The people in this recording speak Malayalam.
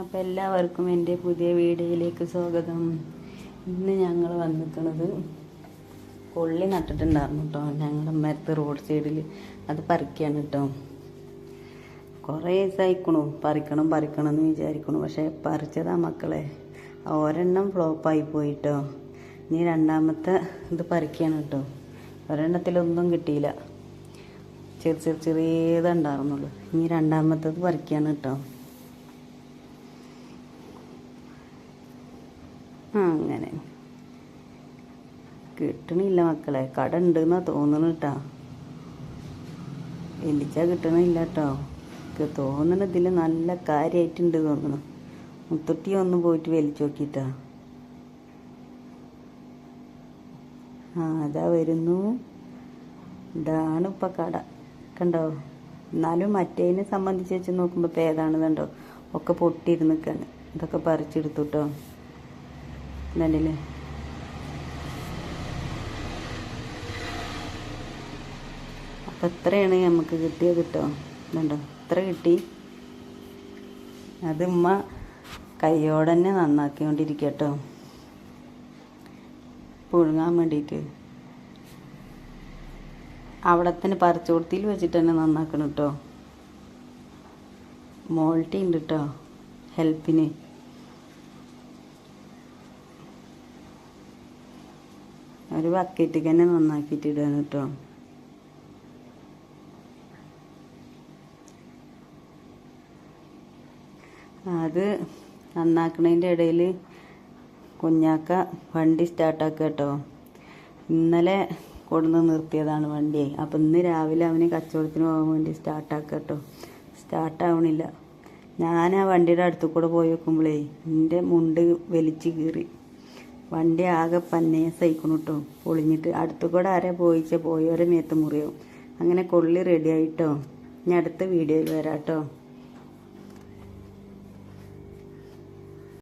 അപ്പം എല്ലാവർക്കും എന്റെ പുതിയ വീഡിയോയിലേക്ക് സ്വാഗതം. ഇന്ന് ഞങ്ങൾ വന്നിട്ടുള്ളത് കൊള്ളി നട്ടിട്ടുണ്ടായിരുന്നു കേട്ടോ ഞങ്ങളുടെ മരത്ത് റോഡ് സൈഡിൽ അത് പറിക്കുകയാണ് കേട്ടോ കുറേ സഹിക്കണു പറിക്കണം പറിക്കണം എന്ന് വിചാരിക്കണു. പക്ഷേ പറിച്ചതാ മക്കളെ. ഒരെണ്ണം ഫ്ലോപ്പായി പോയിട്ടോ ഇനി രണ്ടാമത്തെ ഇത് പറിക്കുകയാണ് കേട്ടോ ഒരെണ്ണത്തിലൊന്നും കിട്ടിയില്ല. ചെറു ചെറിയ ചെറിയതുണ്ടായിരുന്നുള്ളൂ ഇനി രണ്ടാമത്തത് പറിക്കുകയാണ് കേട്ടോ അങ്ങനെ. കിട്ടണില്ല മക്കളെ. കട ഉണ്ടെന്നാ തോന്നണ കേട്ടോ എനിക്കാ കിട്ടണില്ല കേട്ടോ എനിക്ക് തോന്നണ ഇതിൽ നല്ല കാര്യമായിട്ടുണ്ട് തോന്നണം. മുത്തൊട്ടി ഒന്ന് പോയിട്ട് വലിച്ചു നോക്കിട്ടാ. ആ അതാ വരുന്നു. ഇതാണ് ഇപ്പം കട. കണ്ടോ? എന്നാലും മറ്റേതിനെ സംബന്ധിച്ച് വെച്ച് നോക്കുമ്പോൾ പേതാണെന്നുണ്ടോ ഒക്കെ പൊട്ടിയിരുന്ന് നിൽക്കാണ് ഇതൊക്കെ പറിച്ചെടുത്തു കേട്ടോ ഇതല്ലേ അപ്പം എത്രയാണ് നമുക്ക് കിട്ടിയത് കിട്ടോ. ഇതുണ്ടോ എത്ര കിട്ടി. അത് ഉമ്മ കൈയോടെ തന്നെ നന്നാക്കിക്കൊണ്ടിരിക്കട്ടോ കേട്ടോ. പുഴുങ്ങാൻ വേണ്ടിയിട്ട്. അവിടെ തന്നെ പറിച്ചുകൊടുത്തിൽ വെച്ചിട്ട് തന്നെ നന്നാക്കണം കേട്ടോ. മോൾട്ടി ഉണ്ട് കേട്ടോ. ഹെൽപ്പിന്. ഒരു ബക്കറ്റിൽ തന്നെ നന്നാക്കിയിട്ട് ഇടാണ് കേട്ടോ അത് നന്നാക്കണതിന്റെ ഇടയിൽ കുഞ്ഞാക്ക വണ്ടി സ്റ്റാർട്ടാക്കുക കേട്ടോ ഇന്നലെ കൊടുന്ന് നിർത്തിയതാണ് വണ്ടി അപ്പം ഇന്ന് രാവിലെ അവന് കച്ചവടത്തിന് പോകാൻ വേണ്ടി സ്റ്റാർട്ടാക്കുക കേട്ടോ സ്റ്റാർട്ടാവണില്ല ഞാൻ ആ വണ്ടിയുടെ അടുത്ത് കൂടെ പോയി വെക്കുമ്പോഴേ എന്റെ മുണ്ട് വലിച്ചു കീറി. വണ്ടി ആകെ പന്നയെ സഹിക്കണം കേട്ടോ പൊളിഞ്ഞിട്ട് അടുത്ത കൂടെ ആരെ പോയിച്ച? പോയവരെ മേത്ത് മുറിയോ. അങ്ങനെ കൊള്ളി റെഡി ആയിട്ടോ ഇനി അടുത്ത വീഡിയോയിൽ വരാം കേട്ടോ